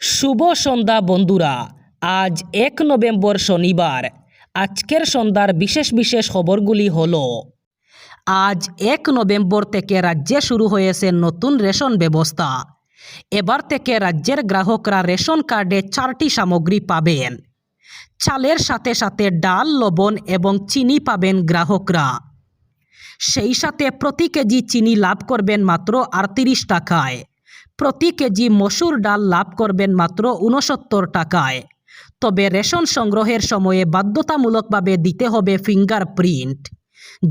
শুভ সন্ধ্যা, বন্ধুরা। আজ এক নভেম্বর শনিবার। আজকের সন্ধ্যার বিশেষ বিশেষ খবরগুলি হল, আজ এক নভেম্বর থেকে রাজ্যে শুরু হয়েছে নতুন রেশন ব্যবস্থা। এবার থেকে রাজ্যের গ্রাহকরা রেশন কার্ডে চারটি সামগ্রী পাবেন। চালের সাথে সাথে ডাল, লবণ এবং চিনি পাবেন গ্রাহকরা। সেই সাথে প্রতি কেজি চিনি লাভ করবেন মাত্র আটত্রিশ টাকায়। প্রতি কেজি মসুর ডাল লাভ করবেন মাত্র উনসত্তর টাকায়। তবে রেশন সংগ্রহের সময়ে বাধ্যতামূলকভাবে দিতে হবে ফিঙ্গার প্রিন্ট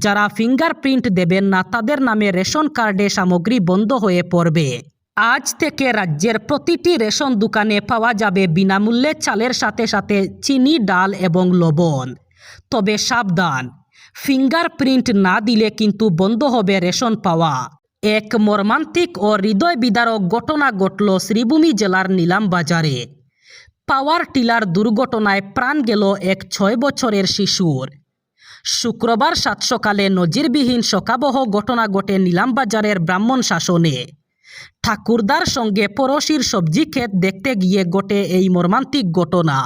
যারা ফিঙ্গারপ্রিন্ট দেবেন না, তাদের নামে রেশন কার্ডে সামগ্রী বন্ধ হয়ে পড়বে। আজ থেকে রাজ্যের প্রতিটি রেশন দোকানে পাওয়া যাবে বিনামূল্যে চালের সাথে সাথে চিনি, ডাল এবং লবণ। তবে সাবধান ফিঙ্গার প্রিন্ট না দিলে কিন্তু বন্ধ হবে রেশন পাওয়া। এক মর্মান্তিক ও হৃদয় বিদারক ঘটনা ঘটল শ্রীভূমি জেলার নিলাম বাজারে। পাওয়ার টিলার দুর্ঘটনায় প্রাণ গেল এক ছয় বছরের শিশুর। শুক্রবার সাত সকালে নজিরবিহীন শোকাবহ ঘটনা ঘটে নিলামবাজারের ব্রাহ্মণ শাসনে। ঠাকুরদার সঙ্গে পড়শির সবজি ক্ষেত দেখতে গিয়ে ঘটে এই মর্মান্তিক ঘটনা।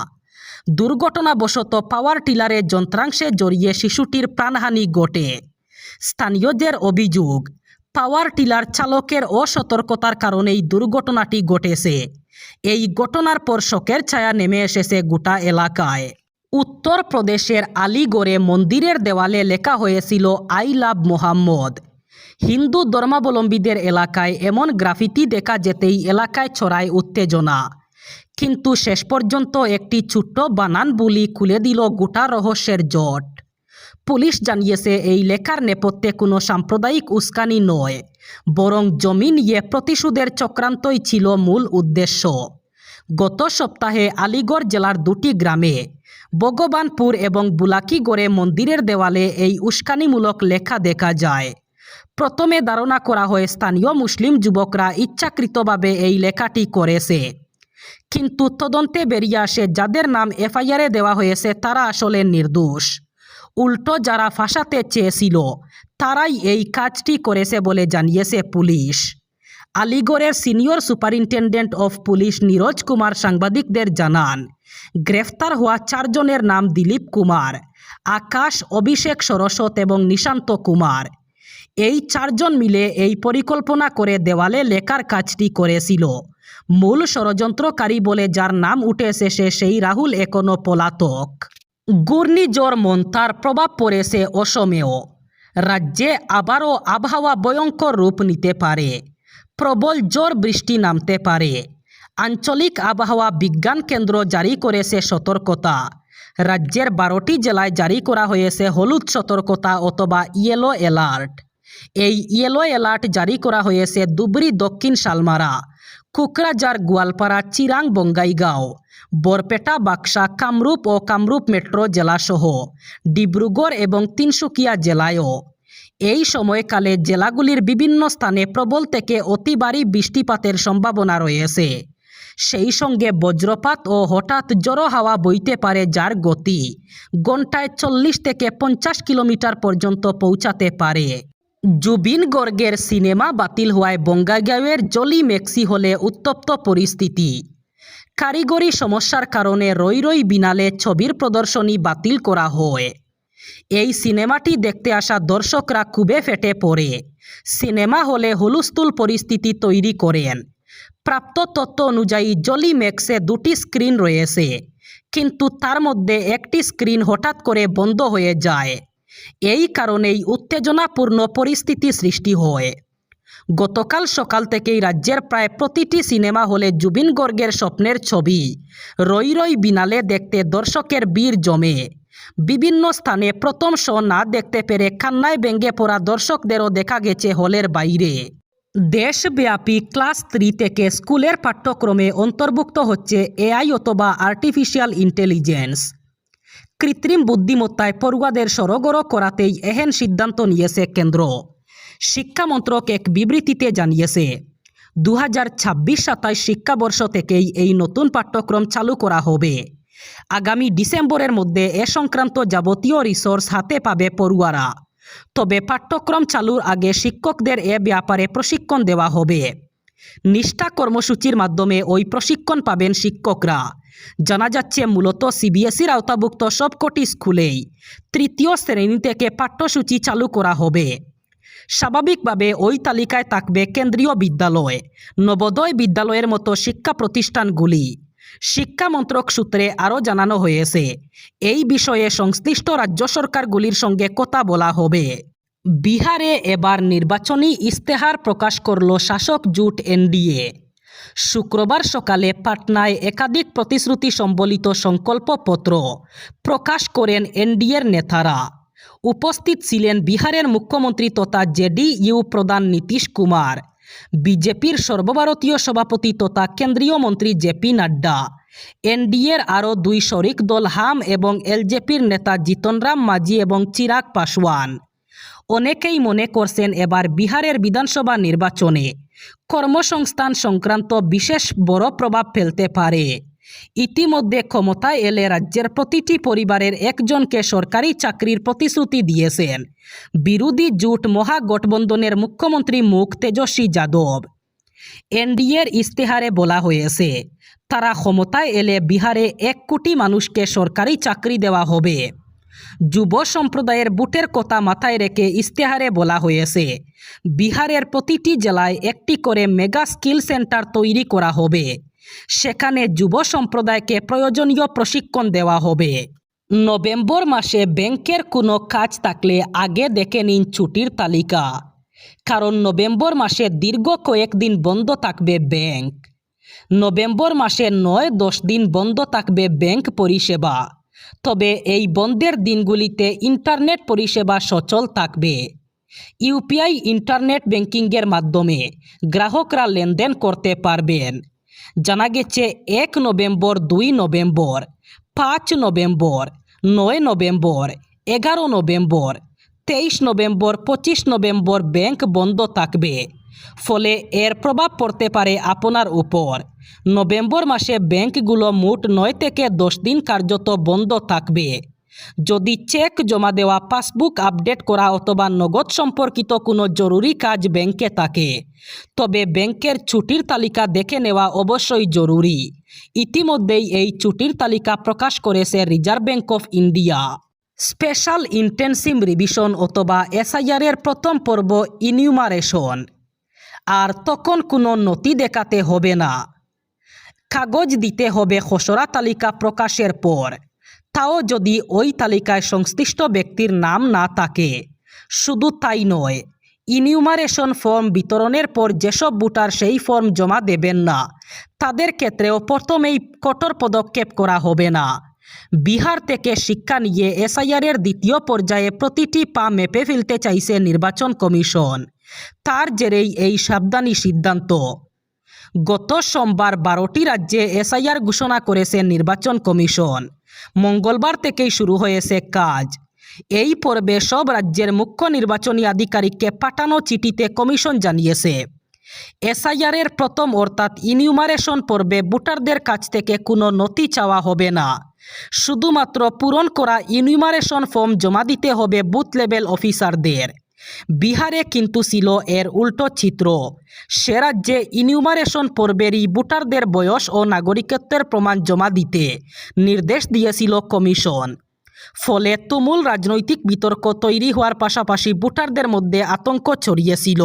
দুর্ঘটনাবশত পাওয়ার টিলারে যন্ত্রাংশে জড়িয়ে শিশুটির প্রাণহানি ঘটে। স্থানীয়দের অভিযোগ পাওয়ার টিলার চালকের অসতর্কতার কারণেই দুর্ঘটনাটি ঘটেছে। এই ঘটনার পর শোকের ছায়া নেমে এসেছে গোটা এলাকায়। উত্তরপ্রদেশের আলিগড়ে মন্দিরের দেওয়ালে লেখা হয়েছিল, আই লাভ মোহাম্মদ। হিন্দু ধর্মাবলম্বীদের এলাকায় এমন গ্রাফিতি দেখা যেতেই এলাকায় ছড়ায় উত্তেজনা। কিন্তু শেষ পর্যন্ত একটি ছোট্ট বানান বুলি খুলে দিল গোটা রহস্যের জট। পুলিশ জানিয়েছে, এই লেখার নেপথ্যে কোনো সাম্প্রদায়িক উস্কানি নয়, বরং জমি নিয়ে প্রতিশোধের চক্রান্তই ছিল মূল উদ্দেশ্য। গত সপ্তাহে আলিগড় জেলার দুটি গ্রামে ভগবানপুর এবং বুলাকিগড়ে মন্দিরের দেওয়ালে এই উস্কানিমূলক লেখা দেখা যায়। প্রথমে ধারণা করা হয়, স্থানীয় মুসলিম যুবকরা ইচ্ছাকৃতভাবে এই লেখাটি করেছে। কিন্তু তদন্তে বেরিয়ে আসে, যাদের নাম এফআইআরে দেওয়া হয়েছে, তারা আসলে নির্দোষ। উল্টো যারা ফাঁসাতে চেয়েছিল, তারাই এই কাজটি করেছে বলে জানিয়েছে police. আলিগড়ের senior superintendent of police Neeraj Kumar সাংবাদিকদের জানান, গ্রেফতার হওয়া চারজনের নাম দিলীপ কুমার, আকাশ অভিষেক সরস্বত এবং নিশান্ত কুমার। এই চারজন মিলে এই পরিকল্পনা করে দেওয়ালে লেখার কাজটি করেছিল। মূল ষড়যন্ত্রকারী বলে যার নাম উঠে এসেছে সেই রাহুল এখনও পলাতক। ঘূর্ণিঝড় মন্তার প্রভাব পড়েছে অসমেও। রাজ্যে আবারও আবহাওয়া ভয়ঙ্কর রূপ নিতে পারে। প্রবল জ্বর বৃষ্টি নামতে পারে। আঞ্চলিক আবহাওয়া বিজ্ঞান কেন্দ্র জারি করেছে সতর্কতা। রাজ্যের বারোটি জেলায় জারি করা হয়েছে হলুদ সতর্কতা অথবা ইয়েলো অ্যালার্ট এই ইয়েলো অ্যালার্ট জারি করা হয়েছে ধুবড়ি, দক্ষিণ শালমারা কুকরাঝার গোয়ালপাড়া চিরাং বঙ্গাইগাঁও, বরপেটা বাক্সা কামরূপ ও কামরূপ মেট্রো জেলাসহ ডিব্রুগড় এবং তিনসুকিয়া জেলায়ও। এই সময়কালে জেলাগুলির বিভিন্ন স্থানে প্রবল থেকে অতি ভারী বৃষ্টিপাতের সম্ভাবনা রয়েছে। সেই সঙ্গে বজ্রপাত ও হঠাৎ জড়ো হাওয়া বইতে পারে যার গতি ঘন্টায় চল্লিশ থেকে পঞ্চাশ কিলোমিটার পর্যন্ত পৌঁছাতে পারে। জুবিন গর্গের সিনেমা বাতিল হওয়ায় বঙ্গাইগাঁওয়ের জলি মেক্সি হলে উত্তপ্ত পরিস্থিতি। কারিগরি সমস্যার কারণে রই রই বিনালে ছবির প্রদর্শনী বাতিল করা হয়। এই সিনেমাটি দেখতে আসা দর্শকরা খুবই ফেটে পড়ে। সিনেমা হলে হুলস্থুল পরিস্থিতি তৈরি করেন। প্রাপ্ত তথ্য অনুযায়ী জলি ম্যাক্সে দুটি স্ক্রিন রয়েছে, কিন্তু তার মধ্যে একটি স্ক্রিন হঠাৎ করে বন্ধ হয়ে যায়। এই কারণেই উত্তেজনাপূর্ণ পরিস্থিতি সৃষ্টি হয়। গতকাল সকাল থেকেই রাজ্যের প্রায় প্রতিটি সিনেমা হলে জুবিন গর্গের স্বপ্নের ছবি, রই রই বিনালে দেখতে দর্শকের বীর জমে। বিভিন্ন স্থানে প্রথম শো না দেখতে পেরে কান্নায় ব্যঙ্গে পড়া দর্শকদেরও দেখা গেছে হলের বাইরে। দেশব্যাপী ক্লাস থ্রি থেকে স্কুলের পাঠ্যক্রমে অন্তর্ভুক্ত হচ্ছে এআই অথবা আর্টিফিশিয়াল ইন্টেলিজেন্স। কৃত্রিম বুদ্ধিমত্তায় পড়ুয়াদের সরগর করাতেই এহেন সিদ্ধান্ত নিয়েছে কেন্দ্র। শিক্ষামন্ত্রক এক বিবৃতিতে জানিয়েছে দু হাজার ছাব্বিশ সাতাইশ শিক্ষাবর্ষ থেকেই এই নতুন পাঠ্যক্রম চালু করা হবে। আগামী ডিসেম্বরের মধ্যে এ সংক্রান্ত যাবতীয় রিসোর্স হাতে পাবে পড়ুয়ারা। তবে পাঠ্যক্রম চালুর আগে শিক্ষকদের এ ব্যাপারে প্রশিক্ষণ দেওয়া হবে। নিষ্ঠা কর্মসূচির মাধ্যমে ওই প্রশিক্ষণ পাবেন শিক্ষকরা। জানা যাচ্ছে, মূলত সিবিএসইর আওতাভুক্ত সবকটি স্কুলেই তৃতীয় শ্রেণি থেকে পাঠ্যসূচি চালু করা হবে। স্বাভাবিকভাবে ওই তালিকায় থাকবে কেন্দ্রীয় বিদ্যালয়, নবোদয় বিদ্যালয়ের মতো শিক্ষা প্রতিষ্ঠানগুলি। শিক্ষা মন্ত্রক সূত্রে আরও জানানো হয়েছে, এই বিষয়ে সংশ্লিষ্ট রাজ্য সরকারগুলির সঙ্গে কথা বলা হবে। বিহারে এবার নির্বাচনী ইস্তেহার প্রকাশ করল শাসক জোট এনডিএ। শুক্রবার সকালে পাটনায় একাধিক প্রতিশ্রুতি সম্বলিত সংকল্পপত্র প্রকাশ করেন এনডিএর নেতারা। উপস্থিত ছিলেন বিহারের মুখ্যমন্ত্রী তথা জেডিইউ প্রধান নীতিশ কুমার, বিজেপির সর্বভারতীয় সভাপতি তথা কেন্দ্রীয় মন্ত্রী জেপি নাড্ডা, এনডিএর আরও দুই শরিক দল হাম এবং এলজেপির নেতা জিতনরাম মাঝি এবং চিরাগ পাসওয়ান। অনেকেই মনে করছেন এবার বিহারের বিধানসভা নির্বাচনে কর্মসংস্থান সংক্রান্ত বিশেষ বড় প্রভাব ফেলতে পারে। ইতিমধ্যে ক্ষমতায় এলে রাজ্যের প্রতিটি পরিবারের একজনকে সরকারি চাকরির প্রতিশ্রুতি দিয়েছেন বিরোধী জোট মহাগঠবন্ধনের মুখ্যমন্ত্রী মুখ তেজস্বী যাদব। এনডিএর ইস্তেহারে বলা হয়েছে, তারা ক্ষমতায় এলে বিহারে এক কোটি মানুষকে সরকারি চাকরি দেওয়া হবে। যুব সম্প্রদায়ের বুটের কথা মাথায় রেখে ইস্তেহারে বলা হয়েছে, বিহারের প্রতিটি জেলায় একটি করে মেগা স্কিল সেন্টার তৈরি করা হবে। সেখানে যুব সম্প্রদায়কে প্রয়োজনীয় প্রশিক্ষণ দেওয়া হবে। নভেম্বর মাসে ব্যাংকের কোনো কাজ থাকলে আগে দেখে নিন ছুটির তালিকা। কারণ নভেম্বর মাসে দীর্ঘ কয়েকদিন বন্ধ থাকবে ব্যাংক। নভেম্বর মাসে নয় দশ দিন বন্ধ থাকবে ব্যাংক পরিষেবা। তবে এই বন্ধের দিনগুলিতে ইন্টারনেট পরিষেবা সচল থাকবে। ইউপিআই ইন্টারনেট ব্যাংকিংয়ের মাধ্যমে গ্রাহকরা লেনদেন করতে পারবেন। জানা গেছে, এক নভেম্বর, দুই নভেম্বর, পাঁচ নভেম্বর, নয় নভেম্বর, এগারো নভেম্বর, তেইশ নভেম্বর, পঁচিশ নভেম্বর ব্যাংক বন্ধ থাকবে। ফলে এর প্রভাব পড়তে পারে আপনার উপর। নভেম্বর মাসে ব্যাংকগুলো মোট নয় থেকে দশ দিন কার্যত বন্ধ থাকবে। যদি চেক জমা দেওয়া পাসবুক আপডেট করা অথবা নগদ সম্পর্কিত কোনো জরুরি কাজ ব্যাংকে থাকে, তবে ব্যাংকের ছুটির তালিকা দেখে নেওয়া অবশ্যই জরুরি। ইতিমধ্যেই এই ছুটির তালিকা প্রকাশ করেছে reserve bank of India. Special intensive revision অথবা এসআইআরের প্রথম পর্ব ইনিউমারেশন। আর তখন কোনো নথি দেখাতে হবে না। কাগজ দিতে হবে খসড়া তালিকা প্রকাশের পর। তাও যদি ওই তালিকায় সংশ্লিষ্ট ব্যক্তির নাম না থাকে, শুধু তাই নয়, ইনিউমারেশন ফর্ম বিতরণের পর যেসব ভোটার সেই ফর্ম জমা দেবেন না, তাদের ক্ষেত্রেও প্রথমেই কঠোর পদক্ষেপ করা হবে না। বিহার থেকে শিক্ষা নিয়ে এসআইআরের দ্বিতীয় পর্যায়ে প্রতিটি পা মেপে ফেলতে চাইছে নির্বাচন কমিশন। তার জেরেই এই সাবধানী সিদ্ধান্ত। গত সোমবার বারোটি রাজ্যে এসআইআর ঘোষণা করেছে নির্বাচন কমিশন। মঙ্গলবার থেকেই শুরু হয়েছে কাজ। এই পর্বে সব রাজ্যের মুখ্য নির্বাচনী আধিকারিককে পাঠানো চিঠিতে কমিশন জানিয়েছে। এসআইআরের প্রথম অর্থাৎ ইনিউমারেশন পর্বে ভোটারদের কাছ থেকে কোনো নথি চাওয়া হবে না। শুধুমাত্র পূরণ করা ইনিউমারেশন ফর্ম জমা দিতে হবে বুথ লেভেল অফিসারদের। বিহারে কিন্তু ছিল এর উল্টো চিত্র। সে রাজ্যে ইনিউমারেশন পর্বেরই ভোটারদের বয়স ও নাগরিকত্বের প্রমাণ জমা দিতে নির্দেশ দিয়েছিল কমিশন। ফলে তুমুল রাজনৈতিক বিতর্ক তৈরি হওয়ার পাশাপাশি ভোটারদের মধ্যে আতঙ্ক ছড়িয়েছিল।